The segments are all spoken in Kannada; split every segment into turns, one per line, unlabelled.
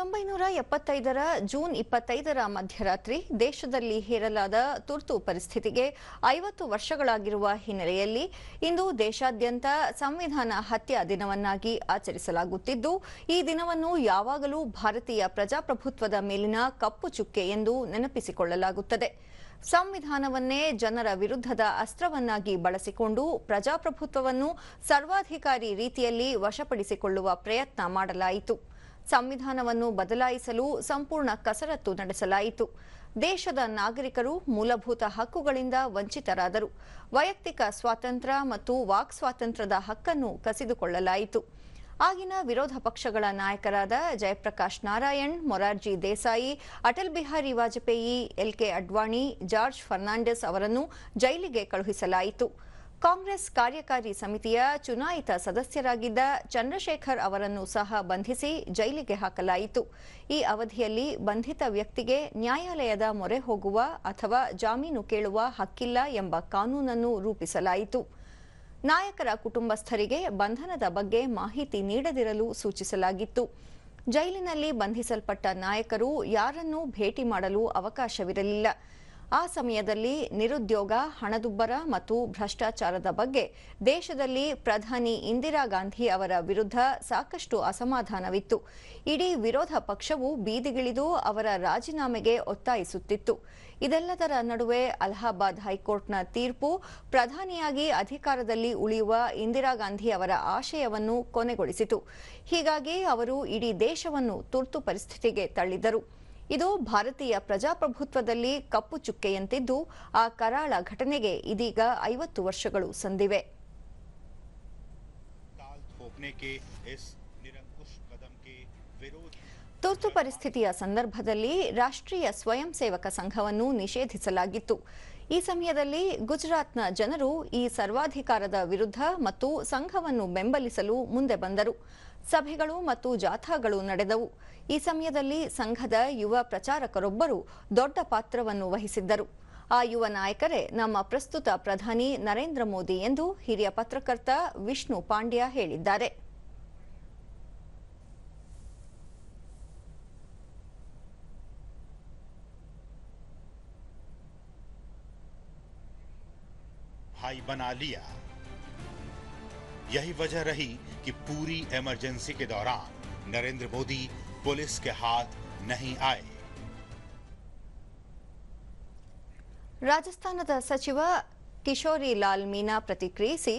ಒಂಬೈನೂರ ಎಪ್ಪತ್ತೈದರ ಜೂನ್ ಇಪ್ಪತ್ತೈದರ ಮಧ್ಯರಾತ್ರಿ ದೇಶದಲ್ಲಿ ಹೇರಲಾದ ತುರ್ತು ಪರಿಸ್ಥಿತಿಗೆ ಐವತ್ತು ವರ್ಷಗಳಾಗಿರುವ ಹಿನ್ನೆಲೆಯಲ್ಲಿ ಇಂದು ದೇಶಾದ್ಯಂತ ಸಂವಿಧಾನ ಹತ್ಯಾ ದಿನವನ್ನಾಗಿ ಆಚರಿಸಲಾಗುತ್ತಿದ್ದು, ಈ ದಿನವನ್ನು ಯಾವಾಗಲೂ ಭಾರತೀಯ ಪ್ರಜಾಪ್ರಭುತ್ವದ ಮೇಲಿನ ಕಪ್ಪು ಚುಕ್ಕೆ ಎಂದು ನೆನಪಿಸಿಕೊಳ್ಳಲಾಗುತ್ತದೆ. ಸಂವಿಧಾನವನ್ನೇ ಜನರ ವಿರುದ್ಧದ ಅಸ್ತ್ರವನ್ನಾಗಿ ಬಳಸಿಕೊಂಡು ಪ್ರಜಾಪ್ರಭುತ್ವವನ್ನು ಸರ್ವಾಧಿಕಾರಿ ರೀತಿಯಲ್ಲಿ ವಶಪಡಿಸಿಕೊಳ್ಳುವ ಪ್ರಯತ್ನ ಮಾಡಲಾಯಿತು. ಸಂವಿಧಾನವನ್ನು ಬದಲಾಯಿಸಲು ಸಂಪೂರ್ಣ ಕಸರತ್ತು ನಡೆಸಲಾಯಿತು. ದೇಶದ ನಾಗರಿಕರು ಮೂಲಭೂತ ಹಕ್ಕುಗಳಿಂದ ವಂಚಿತರಾದರು. ವೈಯಕ್ತಿಕ ಸ್ವಾತಂತ್ರ್ಯ ಮತ್ತು ವಾಕ್ ಸ್ವಾತಂತ್ರ್ಯದ ಹಕ್ಕನ್ನು ಕಸಿದುಕೊಳ್ಳಲಾಯಿತು. ಆಗಿನ ವಿರೋಧ ಪಕ್ಷಗಳ ನಾಯಕರಾದ ಜಯಪ್ರಕಾಶ್ ನಾರಾಯಣ್, ಮೊರಾರ್ಜಿ ದೇಸಾಯಿ, ಅಟಲ್ ಬಿಹಾರಿ ವಾಜಪೇಯಿ ಎಲ್ಕೆ ಅಡ್ವಾಣಿ, ಜಾರ್ಜ್ ಫರ್ನಾಂಡಿಸ್ ಅವರನ್ನು ಜೈಲಿಗೆ ಕಳುಹಿಸಲಾಯಿತು. ಕಾಂಗ್ರೆಸ್ ಕಾರ್ಯಕಾರಿ ಸಮಿತಿಯ ಚುನಾಯಿತ ಸದಸ್ಯರಾಗಿದ್ದ ಚಂದ್ರಶೇಖರ್ ಅವರನ್ನು ಸಹ ಬಂಧಿಸಿ ಜೈಲಿಗೆ ಹಾಕಲಾಯಿತು. ಈ ಅವಧಿಯಲ್ಲಿ ಬಂಧಿತ ವ್ಯಕ್ತಿಗೆ ನ್ಯಾಯಾಲಯದ ಮೊರೆ ಹೋಗುವ ಅಥವಾ ಜಾಮೀನು ಕೇಳುವ ಹಕ್ಕಿಲ್ಲ ಎಂಬ ಕಾನೂನನ್ನು ರೂಪಿಸಲಾಯಿತು. ನಾಯಕರ ಕುಟುಂಬಸ್ಥರಿಗೆ ಬಂಧನದ ಬಗ್ಗೆ ಮಾಹಿತಿ ನೀಡದಿರಲು ಸೂಚಿಸಲಾಗಿತ್ತು. ಜೈಲಿನಲ್ಲಿ ಬಂಧಿಸಲ್ಪಟ್ಟ ನಾಯಕರು ಯಾರನ್ನೂ ಭೇಟಿ ಮಾಡಲು ಅವಕಾಶವಿರಲಿಲ್ಲ. ಆ ಸಮಯದಲ್ಲಿ ನಿರುದ್ಯೋಗ, ಹಣದುಬ್ಬರ ಮತ್ತು ಭ್ರಷ್ಟಾಚಾರದ ಬಗ್ಗೆ ದೇಶದಲ್ಲಿ ಪ್ರಧಾನಿ ಇಂದಿರಾ ಗಾಂಧಿ ಅವರ ವಿರುದ್ಧ ಸಾಕಷ್ಟು ಅಸಮಾಧಾನವಿತ್ತು. ಇಡೀ ವಿರೋಧ ಪಕ್ಷವು ಬೀದಿಗಿಳಿದು ಅವರ ರಾಜೀನಾಮೆಗೆ ಒತ್ತಾಯಿಸುತ್ತಿತ್ತು. ಇದೆಲ್ಲದರ ನಡುವೆ ಅಲಹಾಬಾದ್ ಹೈಕೋರ್ಟ್ನ ತೀರ್ಪು ಪ್ರಧಾನಿಯಾಗಿ ಅಧಿಕಾರದಲ್ಲಿ ಉಳಿಯುವ ಇಂದಿರಾ ಗಾಂಧಿ ಅವರ ಆಶಯವನ್ನು ಕೊನೆಗೊಳಿಸಿತು. ಹೀಗಾಗಿ ಅವರು ಇಡೀ ದೇಶವನ್ನು ತುರ್ತು ಪರಿಸ್ಥಿತಿಗೆ ತಳ್ಳಿದರು ಇದು ಭಾರತೀಯ ಪ್ರಜಾಪ್ರಭುತ್ವದಲ್ಲಿ ಕಪ್ಪು ಚುಕ್ಕೆಯಂತಿದ್ದು ಆ ಕರಾಳ ಘಟನೆಗೆ ಇದೀಗ ಐವತ್ತು ವರ್ಷಗಳು ಸಂದಿವೆ. ತುರ್ತು ಪರಿಸ್ಥಿತಿಯ ಸಂದರ್ಭದಲ್ಲಿ ರಾಷ್ಟ್ರೀಯ ಸ್ವಯಂ ಸೇವಕ ಸಂಘವನ್ನು ನಿಷೇಧಿಸಲಾಗಿತ್ತು. ಈ ಸಮಯದಲ್ಲಿ ಗುಜರಾತ್ನ ಜನರು ಈ ಸರ್ವಾಧಿಕಾರದ ವಿರುದ್ಧ ಮತ್ತು ಸಂಘವನ್ನು ಬೆಂಬಲಿಸಲು ಮುಂದೆ ಬಂದರು. ಸಭೆಗಳು ಮತ್ತು ಜಾಥಾಗಳು ನಡೆದವು. ಈ ಸಮಯದಲ್ಲಿ ಸಂಘದ ಯುವ ಪ್ರಚಾರಕರೊಬ್ಬರು ದೊಡ್ಡ ಪಾತ್ರವನ್ನು ವಹಿಸಿದ್ದರು. ಆ ಯುವ ನಾಯಕರೇ ನಮ್ಮ ಪ್ರಸ್ತುತ ಪ್ರಧಾನಿ ನರೇಂದ್ರ ಮೋದಿ ಎಂದು ಹಿರಿಯ ಪತ್ರಕರ್ತ ವಿಷ್ಣು ಪಾಂಡ್ಯ ಹೇಳಿದ್ದಾರೆ.
भाई बना लिया यही वजह रही कि पूरी इमरजेंसी के दौरान नरेंद्र मोदी पुलिस के हाथ नहीं आए
ರಾಜಸ್ಥಾನದ ಸಚಿವ ಕಿಶೋರಿ ಲಾಲ್ ಮೀನಾ ಪ್ರತಿಕ್ರಿಯಿಸಿ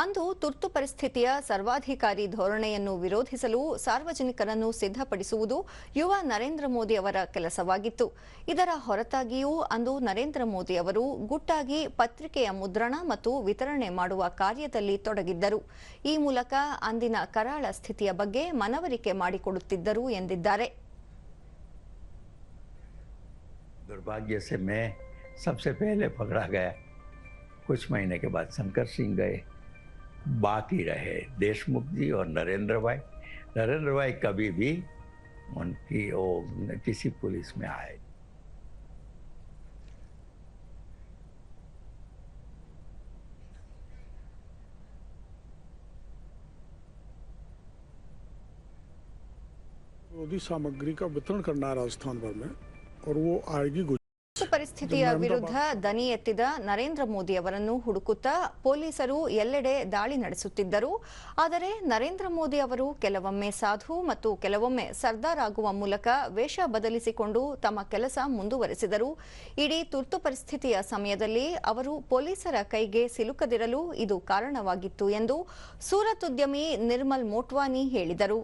ಅಂದು ತುರ್ತು ಪರಿಸ್ಥಿತಿಯ ಸರ್ವಾಧಿಕಾರಿ ಧೋರಣೆಯನ್ನು ವಿರೋಧಿಸಲು ಸಾರ್ವಜನಿಕರನ್ನು ಸಿದ್ಧಪಡಿಸುವುದು ಯುವ ನರೇಂದ್ರ ಮೋದಿ ಅವರ ಕೆಲಸವಾಗಿತ್ತು ಇದರ ಹೊರತಾಗಿಯೂ ಅಂದು ನರೇಂದ್ರ ಮೋದಿ ಅವರು ಗುಟ್ಟಾಗಿ ಪತ್ರಿಕೆಯ ಮುದ್ರಣ ಮತ್ತು ವಿತರಣೆ ಮಾಡುವ ಕಾರ್ಯದಲ್ಲಿ ತೊಡಗಿದ್ದರು ಈ ಮೂಲಕ ಅಂದಿನ ಕರಾಳ ಸ್ಥಿತಿಯ ಬಗ್ಗೆ ಮನವರಿಕೆ ಮಾಡಿಕೊಡುತ್ತಿದ್ದರು ಎಂದಿದ್ದಾರೆ
दुर्भाग्य से मैं सबसे पहले पकड़ा गया कुछ महीने के बाद शंकर सिंह गए बाकी रहे। देशमुख जी और नरेंद्र भाई। नरेंद्र भाई कभी भी उनकी ओ, किसी पुलिस में आए।
सामग्री का वितरण करना है राजस्थान भर में और वो आएगी
ಪರಿಸ್ಥಿತಿಯ ವಿರುದ್ಧ ದನಿ ಎತ್ತಿದ ನರೇಂದ್ರ ಮೋದಿ ಅವರನ್ನು ಹುಡುಕುತ್ತಾ ಪೊಲೀಸರು ಎಲ್ಲೆಡೆ ದಾಳಿ ನಡೆಸುತ್ತಿದ್ದರು. ಆದರೆ ನರೇಂದ್ರ ಮೋದಿ ಅವರು ಕೆಲವೊಮ್ಮೆ ಸಾಧು ಮತ್ತು ಕೆಲವೊಮ್ಮೆ ಸರ್ದಾರ್ ಆಗುವ ಮೂಲಕ ವೇಷ ಬದಲಿಸಿಕೊಂಡು ತಮ್ಮ ಕೆಲಸ ಮುಂದುವರೆಸಿದರು. ಇಡೀ ತುರ್ತು ಪರಿಸ್ಥಿತಿಯ ಸಮಯದಲ್ಲಿ ಅವರು ಪೊಲೀಸರ ಕೈಗೆ ಸಿಲುಕದಿರಲು ಇದು ಕಾರಣವಾಗಿತ್ತು ಎಂದು ಸೂರತ್ ಉದ್ಯಮಿ ನಿರ್ಮಲ್ ಮೋಟ್ವಾನಿ ಹೇಳಿದರು.